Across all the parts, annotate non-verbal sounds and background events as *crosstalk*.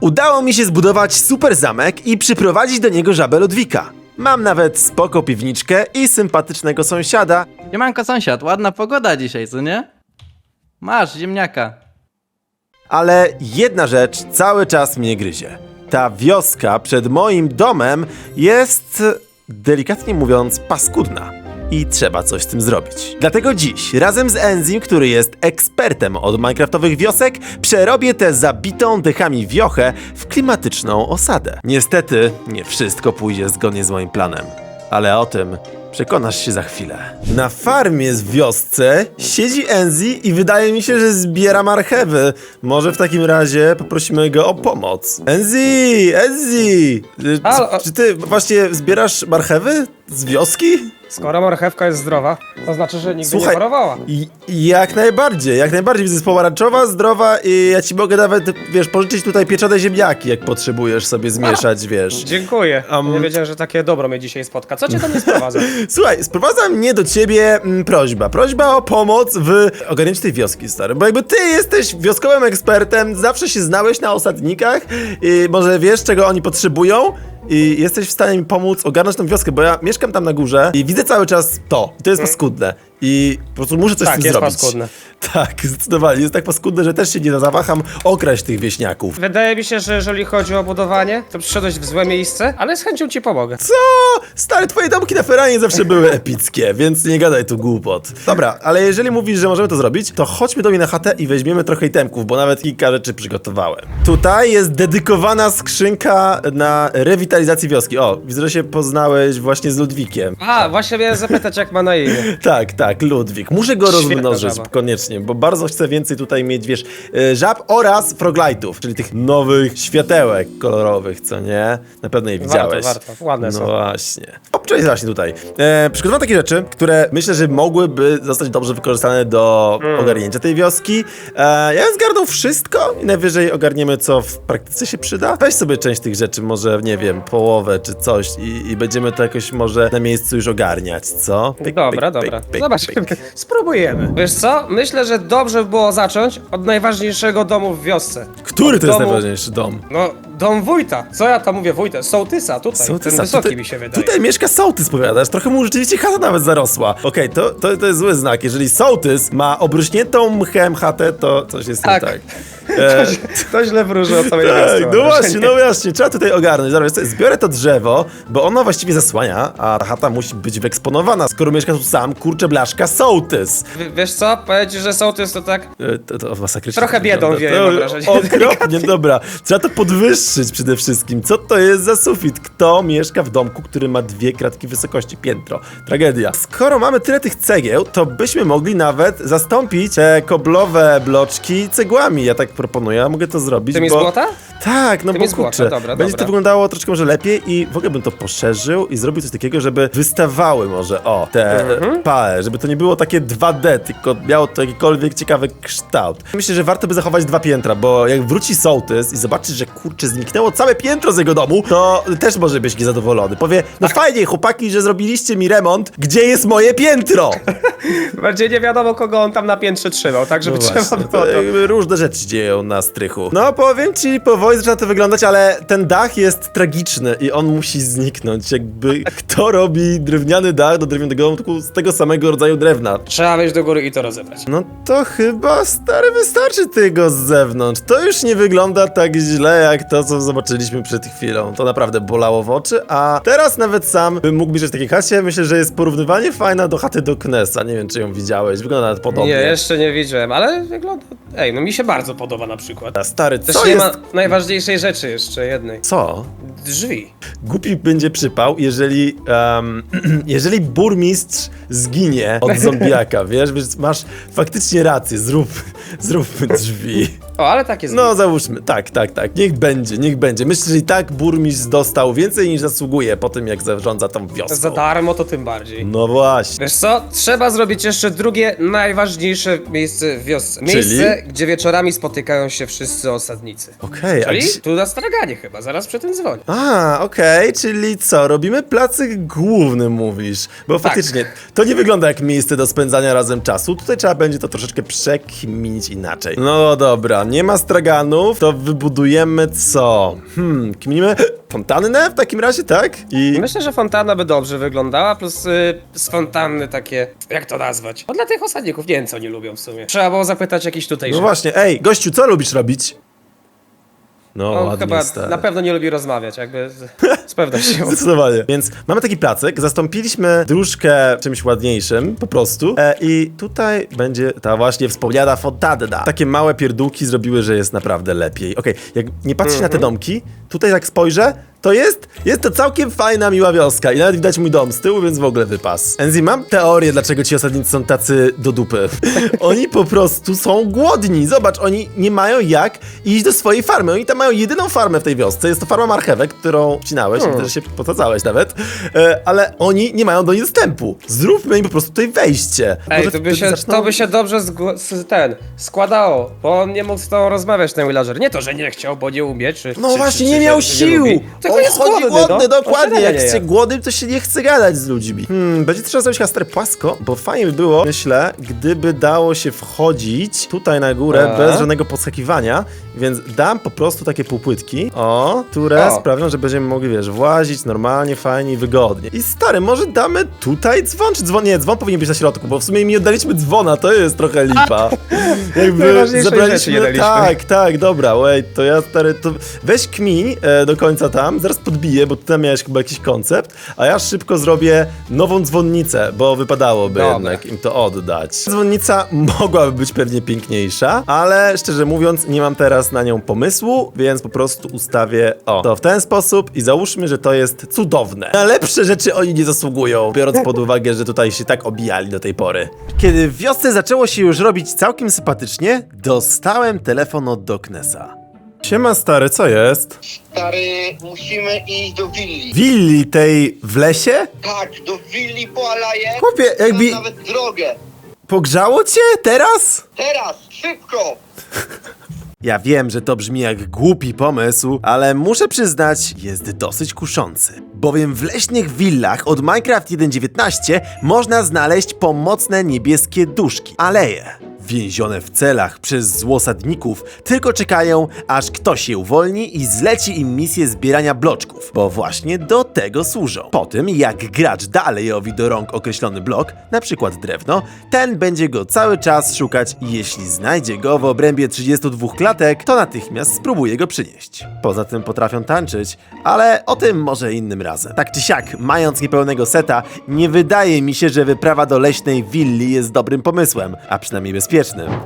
Udało mi się zbudować super zamek i przyprowadzić do niego żabę Ludwika. Mam nawet spoko piwniczkę i sympatycznego sąsiada, Siemanko sąsiad, ładna pogoda dzisiaj, co nie? Masz, ziemniaka. ale jedna rzecz cały czas mnie gryzie. Ta wioska przed moim domem jest, delikatnie mówiąc, paskudna. I trzeba coś z tym zrobić. Dlatego dziś, razem z Enzim, który jest ekspertem od minecraftowych wiosek, przerobię tę zabitą dechami wiochę w klimatyczną osadę. Niestety, nie wszystko pójdzie zgodnie z moim planem. Ale o tym przekonasz się za chwilę. Na farmie z wiosce siedzi Enzi i wydaje mi się, że zbiera marchewy. Może w takim razie poprosimy go o pomoc. Enzi! Enzi! Y, Halo? Czy ty właśnie zbierasz marchewy z wioski? Skoro marchewka jest zdrowa, to znaczy, że nigdy Słuchaj, nie chorowała. I, jak najbardziej, jak najbardziej. Widzę, jest pomarańczowa, zdrowa i ja ci mogę nawet, wiesz, pożyczyć tutaj pieczone ziemniaki, jak potrzebujesz sobie zmieszać, wiesz. Dziękuję. Am- Nie wiedziałem, że takie dobro mnie dzisiaj spotka. Co cię do mnie sprowadza? *laughs* Słuchaj, sprowadza mnie do ciebie mm, prośba. Prośba o pomoc w ogarnięciu tej wioski, stary. Bo jakby ty jesteś wioskowym ekspertem, zawsze się znałeś na osadnikach i może wiesz, czego oni potrzebują i jesteś w stanie mi pomóc ogarnąć tą wioskę, bo ja mieszkam tam na górze i widzę cały czas to. I to jest paskudne. I po prostu muszę coś Tak, z tym jest zrobić. paskudne. *laughs* Tak, zdecydowanie. Jest tak paskudne, że też się nie zawaham okraść tych wieśniaków. Wydaje mi się, że jeżeli chodzi o budowanie, to przyszedłeś w złe miejsce, ale z chęcią ci pomogę. Co? Stary, twoje domki na feranie zawsze były epickie, *laughs* więc nie gadaj tu głupot. Dobra, ale jeżeli mówisz, że możemy to zrobić, to chodźmy do mnie na chatę i weźmiemy trochę itemków, bo nawet kilka rzeczy przygotowałem. Tutaj jest dedykowana skrzynka na rewitalizację wioski. O, widzę, że się poznałeś właśnie z Ludwikiem. A, właśnie miałem zapytać, jak ma na imię. *laughs* Tak, tak, Ludwik. Muszę go Świetna rozmnożyć żaba. koniecznie, bo bardzo chcę więcej tutaj mieć, wiesz, e, żab oraz froglightów, czyli tych nowych światełek kolorowych, co nie? Na pewno je widziałeś. warto. Ładne no są. właśnie. O, cześć właśnie tutaj. E, przygotowałem takie rzeczy, które myślę, że mogłyby zostać dobrze wykorzystane do Mm. ogarnięcia tej wioski. E, ja bym zgarnął wszystko i najwyżej ogarniemy, co w praktyce się przyda. Weź sobie część tych rzeczy, może, nie wiem, połowę czy coś i, i będziemy to jakoś może na miejscu już ogarniać, co? Pyk, Dobra, pyk, dobra. pyk, pyk, Zobaczymy. Spróbujemy. Wiesz co? Myślę, że dobrze by było zacząć od najważniejszego domu w wiosce. Który to jest domu- najważniejszy dom? No, dom wójta. Co ja tam mówię wójta? Sołtysa, tutaj. Sołtysa. Ten wysoki Tutaj- mi się wydaje. Tutaj mieszka sołtys, powiadasz. Trochę mu rzeczywiście chata nawet zarosła. Okej, to, to, to jest zły znak. Jeżeli sołtys ma obrośniętą mchem chatę, to coś jest Tak. nie tak. *laughs* E, To źle wróży o całej tak, no właśnie, no właśnie, trzeba tutaj ogarnąć. Co, zbiorę to drzewo, bo ono właściwie zasłania, a ta chata musi być wyeksponowana, skoro mieszka tu sam, kurczę blaszka, sołtys. W- Wiesz co? Powiem ci, że sołtys to tak... E, To, to masakrycznie Trochę biedą To mam wrażenie. Okropnie, *laughs* dobra. Trzeba to podwyższyć przede wszystkim. Co to jest za sufit? Kto mieszka w domku, który ma dwie kratki wysokości? Piętro. Tragedia. Skoro mamy tyle tych cegieł, to byśmy mogli nawet zastąpić te koblowe bloczki cegłami. Ja tak proponuję, ja mogę to zrobić, Tym bo... jest złota? Tak, no Tym bo jest złota, kurczę, dobra, będzie dobra. to wyglądało troszkę może lepiej i w ogóle bym to poszerzył i zrobił coś takiego, żeby wystawały może, o, te Mhm. pałe, żeby to nie było takie 2D, tylko miało to jakikolwiek ciekawy kształt. Myślę, że warto by zachować dwa piętra, bo jak wróci sołtys i zobaczy, że kurczę, zniknęło całe piętro z jego domu, to też może być niezadowolony. Powie, no Tak. fajnie chłopaki, że zrobiliście mi remont, gdzie jest moje piętro? *laughs* Bardziej nie wiadomo, kogo on tam na piętrze trzymał, tak żeby No trzeba właśnie, było to to... jakby różne rzeczy się dzieją na strychu. No powiem ci, powoli zaczyna to wyglądać, ale ten dach jest tragiczny i on musi zniknąć. Jakby kto robi drewniany dach do drewnianego domku z tego samego rodzaju drewna? Trzeba wejść do góry i to rozebrać. No to chyba stary wystarczy tego z zewnątrz. To już nie wygląda tak źle jak to, co zobaczyliśmy przed chwilą. To naprawdę bolało w oczy, a teraz nawet sam bym mógł mieszkać w takiej chacie. Myślę, że jest porównywanie fajna do chaty do Knesa. Nie wiem, czy ją widziałeś. Wygląda nawet podobnie. Nie, jeszcze nie widziałem, ale wygląda... Ej, no mi się bardzo podoba na przykład. A Stary, Też co nie jest... ma najważniejszej rzeczy jeszcze jednej. Co? Drzwi. Głupi będzie przypał, jeżeli, em, *clears throat* jeżeli burmistrz zginie od *laughs* zombiaka, wiesz? Więc masz faktycznie rację, zrób, *laughs* zróbmy drzwi. O, ale tak jest. No załóżmy, tak, tak, tak, niech będzie, niech będzie. Myślę, że i tak burmistrz dostał więcej niż zasługuje po tym, jak zarządza tą wioską. Za darmo to tym bardziej. No właśnie. Wiesz co? Trzeba zrobić jeszcze drugie, najważniejsze miejsce w wiosce. Miejsce, gdzie wieczorami spotykają się wszyscy osadnicy. Okej, a Czyli gdzie- tu na straganie chyba, zaraz przy tym dzwonię. A, okej, czyli co, robimy placyk główny, mówisz? Bo Tak. faktycznie, to nie wygląda jak miejsce do spędzania razem czasu, tutaj trzeba będzie to troszeczkę przekminić inaczej. No dobra, nie ma straganów, to wybudujemy co? Hmm, kminimy fontannę w takim razie, tak? I... Myślę, że fontanna by dobrze wyglądała, plus y, z fontanny takie, jak to nazwać? No dla tych osadników, nie wiem co oni lubią w sumie. Trzeba było zapytać jakiś No tutejszy. właśnie, ej, gościu, co lubisz robić? No, On ładnie, chyba stary. na pewno nie lubi rozmawiać, jakby z, z pewnością. *laughs* Zdecydowanie. Więc mamy taki placek, zastąpiliśmy dróżkę czymś ładniejszym, po prostu. E, I tutaj będzie ta właśnie wspomniana fontanna. Takie małe pierdółki zrobiły, że jest naprawdę lepiej. Okej, jak nie patrzeć na te domki, tutaj jak spojrzę, to jest, jest to całkiem fajna, miła wioska i nawet widać mój dom z tyłu, więc w ogóle wypas. Enzi, mam teorię, dlaczego ci osadnicy są tacy do dupy. *laughs* oni po prostu są głodni. Zobacz, oni nie mają jak iść do swojej farmy. Oni tam mają jedyną farmę w tej wiosce. Jest to farma marchewek, którą wcinałeś, Hmm. też się podsadzałeś nawet, e, ale oni nie mają do niej dostępu. Zróbmy im po prostu tutaj wejście. Ej, Może to by, się, zaczną- to by się dobrze z, ten, składało, bo on nie mógł z tobą rozmawiać, ten villager. Nie to, że nie chciał, bo nie umie, czy... No czy, właśnie, czy, nie czy, miał sił! On jest chodzi głodny, głodny, no. dokładnie. Jak nie się je. głodny, to się nie chce gadać z ludźmi. Hmm, będzie trzeba zrobić chyba płasko, bo fajnie by było, myślę, gdyby dało się wchodzić tutaj na górę A. bez żadnego podskakiwania, więc dam po prostu takie półpłytki, o, które O. sprawią, że będziemy mogli, wiesz, włazić normalnie, fajnie i wygodnie. I stary, może damy tutaj dzwon, czy dzwon? Nie, dzwon powinien być na środku, bo w sumie mi oddaliśmy dzwona, to jest trochę lipa. *laughs* Jakby daliśmy. tak, tak, dobra, wait, to ja stary, to weź kmiń e, do końca tam, zaraz podbiję, bo ty tam miałeś chyba jakiś koncept, a ja szybko zrobię nową dzwonnicę, bo wypadałoby Dobra. jednak im to oddać. Dzwonnica mogłaby być pewnie piękniejsza, ale szczerze mówiąc nie mam teraz na nią pomysłu, więc po prostu ustawię o, to w ten sposób i załóżmy, że to jest cudowne. Na lepsze rzeczy oni nie zasługują, biorąc pod uwagę, że tutaj się tak obijali do tej pory. Kiedy w wiosce zaczęło się już robić całkiem sympatycznie, dostałem telefon od Doknesa. Siema stary, co jest? Stary, musimy iść do willi. Willi tej w lesie? Tak, do willi po Alaje. Chłopie, jakby- nawet drogę. Pogrzało cię teraz? Teraz, szybko! *laughs* Ja wiem, że to brzmi jak głupi pomysł, ale muszę przyznać, jest dosyć kuszący. Bowiem w leśnych willach od Minecraft 1.19 można znaleźć pomocne niebieskie duszki, aleje. Więzione w celach przez złosadników, tylko czekają, aż ktoś je uwolni i zleci im misję zbierania bloczków, bo właśnie do tego służą. Po tym, jak gracz da alejowi do rąk określony blok, na przykład drewno, ten będzie go cały czas szukać i jeśli znajdzie go w obrębie 32 klatek, to natychmiast spróbuje go przynieść. Poza tym potrafią tańczyć, ale o tym może innym razem. Tak czy siak, mając niepełnego seta, nie wydaje mi się, że wyprawa do leśnej willi jest dobrym pomysłem, a przynajmniej bezpiecznym.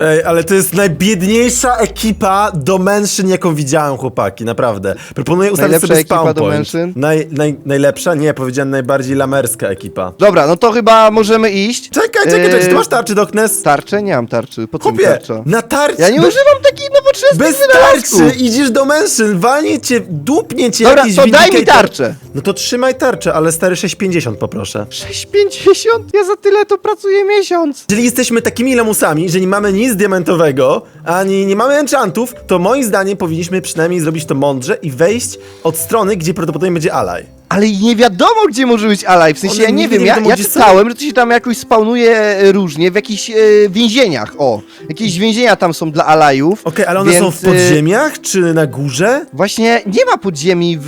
Ej, ale to jest najbiedniejsza ekipa do mężczyzn, jaką widziałem, chłopaki, naprawdę. Proponuję ustawić Najlepsza sobie ekipa spawn do point. mężczyzn? Naj, naj, najlepsza? Nie, powiedziałem najbardziej lamerska ekipa. Dobra, no to chyba możemy iść. Czekaj, czekaj, czekaj, czy ty Eee, masz tarczy, Doknes? Tarczę? Nie mam tarczy. Po co mi Chłopie, tarcza? na tarczy! Ja nie bez, używam takich nowoczesnych Bez wynalazków. tarczy idziesz do mężczyzn, walnie cię, dupnie cię Dobra, jakiś to daj mi vindicator. tarczę. No to trzymaj tarczę, ale stary 6,50 poproszę. 6,50? Ja za tyle to pracuję miesiąc. Jeżeli jesteśmy takimi lamusami, że nie mamy nic diamentowego, ani nie mamy enchantów, to moim zdaniem powinniśmy przynajmniej zrobić to mądrze i wejść od strony, gdzie prawdopodobnie będzie alaj. Ale i nie wiadomo, gdzie może być Alive. W sensie, One ja nie nigdy wiem, nie ja, wiadomo, ja gdzie są. czytałem, że to się tam jakoś spawnuje e, różnie w jakichś e, więzieniach. O, jakieś więzienia tam są dla Alajów. Okej, ale one są w e, podziemiach, czy na górze? Właśnie nie ma podziemi w,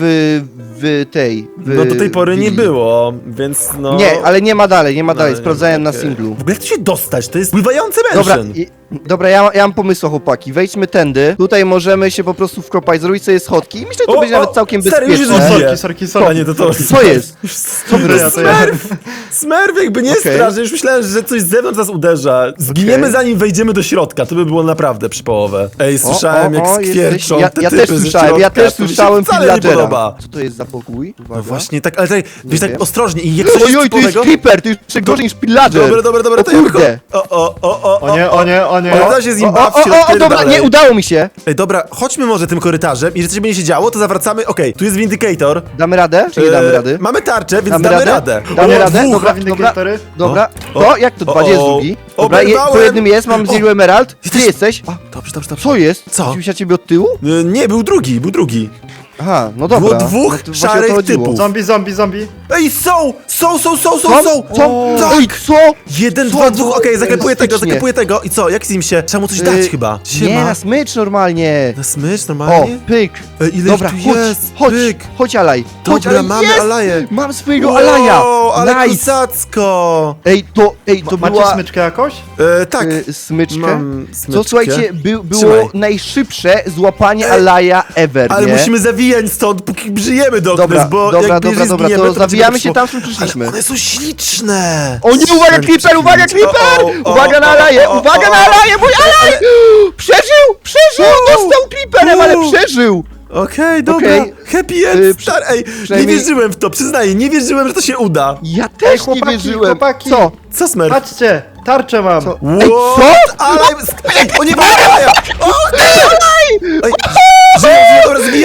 w tej. W No do tej pory nie willi. było, więc no... Nie, ale nie ma dalej, nie ma dalej. No, Sprawdzałem na okej. singlu. W ogóle jak tu się dostać? To jest pływający Dobra, mężczyzn. i, dobra ja, ja mam pomysł, chłopaki. Wejdźmy tędy. Tutaj możemy się po prostu wkopać, zrobić sobie schodki i myślę, że to O, będzie o, nawet całkiem stary, już bezpieczne. jest O, sorki, sorki, sorki. A nie, to to... Co jest? *laughs* Co to! Smurf jakby nie Okej. straży, już myślałem, że coś z zewnątrz nas uderza. Zginiemy Okej. zanim wejdziemy do środka, to by było naprawdę przy połowę. Ej, słyszałem jak jesteś- skwierczą Ja, te ja typy też ze słyszałem, ja środka, też to mi się słyszałem wcale nie podoba. Co to jest za pokój? Uwaga. No właśnie, tak, ale tak, wiesz, tak wiem. ostrożnie i jak coś Oj, jest oj, to jest typowego... creeper, to jest jeszcze gorzej niż pillager. Dobra, dobra, dobra, o to ja kurde. wychodzę. O, o, o, o, O nie, o nie, o nie. Ale da się z nim O, baw o, się o, o, dobra, dalej. nie udało mi się. Ej, dobra, chodźmy może tym korytarzem i że coś będzie się działo, to zawracamy, okej, tu jest Vindicator. Damy radę, czy nie damy E, rady? Mamy tarczę, więc Damy damy, radę? radę. Damy O, radę? dwóch. Dobra, Dwa dobra, windykatory. dobra. O, To, jak to? o, Gdzie jest o, drugi? Dobra, je, po oberwałem. jednym jest, mam z niego emerald. Gdzie Jesteś-? O, dobrze, dobrze, dobrze. Co jest? Co? Widzisz ja ciebie od tyłu? E, Nie, był drugi, był drugi. Aha, no dobra. Było dwóch no to właśnie o to szarych chodziło. typów. Zombie, zombie, zombie. Ej, są! Są, są, są, są, Co? są! Co? Tak! Ej, co? Jeden, Co? dwa, dwóch, okej, Ej, zaklepuję tego, stycznie. zaklepuję tego. I co, jak z nim się? Trzeba mu coś dać Y, chyba. Nie, na smycz normalnie. Na smycz O, normalnie? pyk. Ej, ile Dobra, ich tu chodź, jest? chodź, Pyk. chodź Alaj. Chodź, Dobra, Alaj, mamy jest! Alaję. Mam swojego Wow, Alaja. ale nice. kozacko! Ej, to, ej, to Macie była smyczkę jakoś? E, tak, y, smyczkę. mam Co smyczkę. słuchajcie, by, było Trzymaj. najszybsze złapanie Ej, Alaja ever, Ale nie? musimy zawijać stąd, póki żyjemy do Dobra, bo dobra, jak dobra, dobra, zginiemy, to będzie zawijamy przyszło. się tam, skąd przyszliśmy. Ale one są śliczne! O nie, uwaga, Creeper, uwaga, Creeper! O, o, o, Uwaga na o, Alaję, o, uwaga na o. Alaję, mój Alaj! Przeżył, przeżył, dostał Creeperem, ale przeżył! Okej, dobra, Okej. happy end, Y, star, ej, nie przynajmniej- wierzyłem w to, przyznaję, nie wierzyłem, że to się uda. Ja Ej, też chłopaki, nie wierzyłem. chłopaki. Co? Co, Smer? Patrzcie, tarczę mam. Co? What? Ej, co? Ale, ej, o nie, Alaja! *laughs* O, Ej, żyję,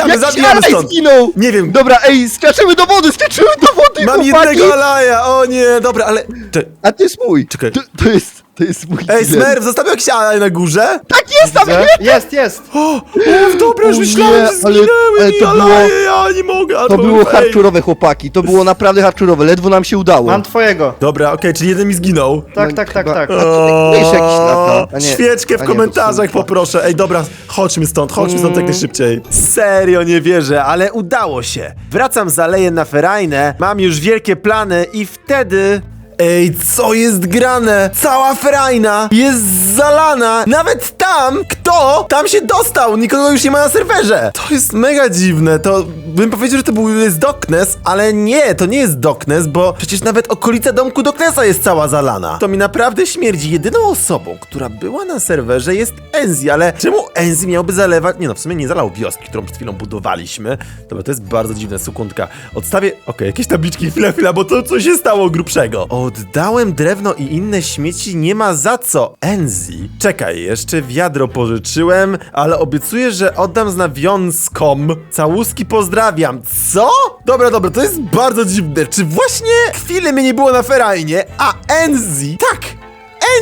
żyję, dobra, zbijamy, Jak się zabijamy Alaj stąd. zginął! Nie wiem, Dobra, ej, skaczymy do wody, skaczymy do wody, mam chłopaki! jednego Alaja, o nie, dobra, ale... A to jest mój. Czekaj. To, to jest, to jest mój Ej. Smerf, zostawił jakiś na górze? Tak jest, tam Widzę? Jest, jest. O, o dobra, już O myślałem, nie, że ale- zginęły ale mi to było- Alaje, ja nie mogę, ale To był było hardcorowe, chłopaki, to było naprawdę hardcorowe, ledwo nam się udało. Mam twojego. Dobra, okej, czyli jeden mi zginął. Tak, No, tak, tak, chyba- tak. Jakiś lata, a nie- Świeczkę a w nie, to komentarzach są- poproszę. Ej, dobra, chodźmy stąd, chodźmy stąd jak Mm. najszybciej. Serio nie wierzę, ale udało się. Wracam z Alejem na Ferajnę, mam już wielkie plany i wtedy... Ej, co jest grane? Cała Ferajna jest zalana. Nawet tam, kto tam się dostał, nikogo już nie ma na serwerze. To jest mega dziwne, to bym powiedział, że to był jest Doknes, ale nie, to nie jest Doknes, bo przecież nawet okolica domku Doknesa jest cała zalana. To mi naprawdę śmierdzi. Jedyną osobą, która była na serwerze jest Enzi, ale czemu Enzi miałby zalewać? Nie no, w sumie nie zalał wioski, którą przed chwilą budowaliśmy. Dobra, to jest bardzo dziwne, sekundka. Odstawię, okej, jakieś tabliczki, chwila, chwila, bo to co się stało grubszego? Oddałem drewno i inne śmieci, nie ma za co. Enzi, czekaj, jeszcze wiadro pożyczyłem, ale obiecuję, że oddam z nawiązkom. Całuski pozdrawiam. Co? Dobra, dobra, to jest bardzo dziwne. Czy właśnie chwilę mnie nie było na ferajnie, a Enzi, tak,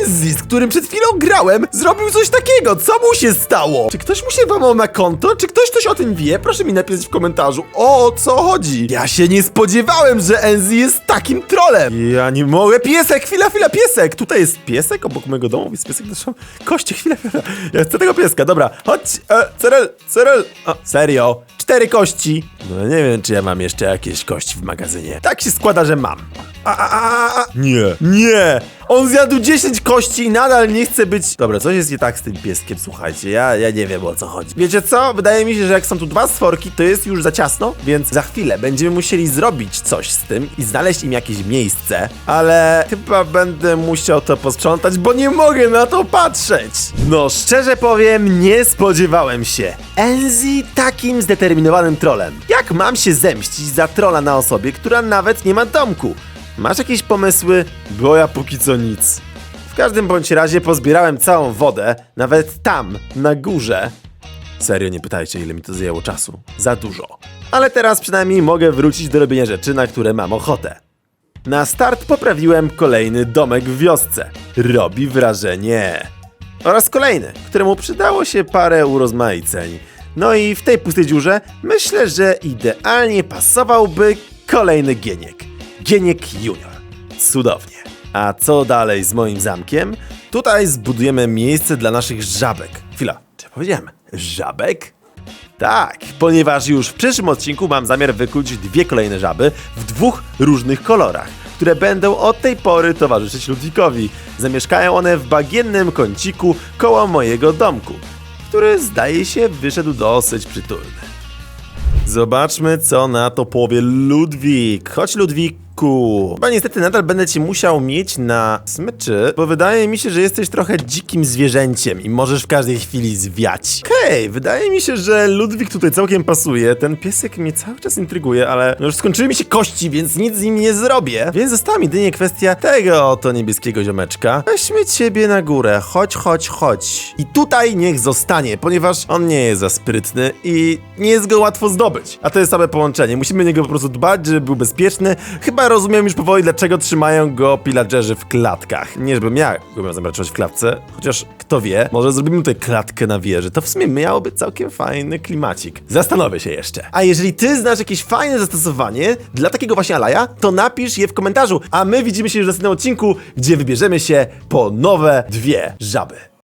Enzi, z którym przed chwilą grałem, zrobił coś takiego. Co mu się stało? Czy ktoś mu się włamał na konto? Czy ktoś coś o tym wie? Proszę mi napisać w komentarzu. O co chodzi? Ja się nie spodziewałem, że Enzi jest takim trolem. Ja nie mogę. Piesek, chwila, chwila, piesek. Tutaj jest piesek obok mojego domu. Jest piesek, zresztą kości, chwila, chwila. Ja chcę tego pieska. Dobra, chodź. E, Cyril, Cyril. O, serio. Cztery kości. No nie wiem, czy ja mam jeszcze jakieś kości w magazynie. Tak się składa, że mam. A, a, a, a. Nie, nie! On zjadł 10 kości i nadal nie chce być... Dobra, coś jest nie tak z tym pieskiem, słuchajcie, ja, ja nie wiem o co chodzi. Wiecie co? Wydaje mi się, że jak są tu dwa stworki, to jest już za ciasno, więc za chwilę będziemy musieli zrobić coś z tym i znaleźć im jakieś miejsce, ale chyba będę musiał to posprzątać, bo nie mogę na to patrzeć. No, szczerze powiem, nie spodziewałem się. Enzi takim zdeterminowanym trolem. Jak mam się zemścić za trola na osobie, która nawet nie ma domku? Masz jakieś pomysły? Bo ja póki co nic. W każdym bądź razie pozbierałem całą wodę, nawet tam, na górze. Serio, nie pytajcie, ile mi to zajęło czasu. Za dużo. Ale teraz przynajmniej mogę wrócić do robienia rzeczy, na które mam ochotę. Na start poprawiłem kolejny domek w wiosce. Robi wrażenie. Oraz kolejny, któremu przydało się parę urozmaiceń. No i w tej pustej dziurze myślę, że idealnie pasowałby kolejny gieniek. Gieniek Junior. Cudownie. A co dalej z moim zamkiem? Tutaj zbudujemy miejsce dla naszych żabek. Chwila, czy ja powiedziałem? Żabek? Tak, ponieważ już w przyszłym odcinku mam zamiar wykuć dwie kolejne żaby w dwóch różnych kolorach, które będą od tej pory towarzyszyć Ludwikowi. Zamieszkają one w bagiennym kąciku koło mojego domku, który zdaje się wyszedł dosyć przytulny. Zobaczmy, co na to powie Ludwik. Chodź, Ludwiku. Chyba niestety nadal będę cię musiał mieć na smyczy, bo wydaje mi się, że jesteś trochę dzikim zwierzęciem i możesz w każdej chwili zwiać. Hej, wydaje mi się, że Ludwik tutaj całkiem pasuje. Ten piesek mnie cały czas intryguje, ale no już skończyły mi się kości, więc nic z nim nie zrobię. Więc została mi jedynie kwestia tego oto niebieskiego ziomeczka. Weźmy ciebie na górę. Chodź, chodź, chodź. I tutaj niech zostanie, ponieważ on nie jest za sprytny i nie jest go łatwo zdobyć. A to jest same połączenie. Musimy o niego po prostu dbać, żeby był bezpieczny. Chyba Chyba rozumiem już powoli, dlaczego trzymają go pillagerzy w klatkach. Nie, żebym ja miał zamraczać w klatce, chociaż kto wie, może zrobimy tutaj klatkę na wieży. To w sumie miało być całkiem fajny klimacik. Zastanowię się jeszcze. A jeżeli ty znasz jakieś fajne zastosowanie dla takiego właśnie alaja, to napisz je w komentarzu, a my widzimy się już w następnym odcinku, gdzie wybierzemy się po nowe dwie żaby.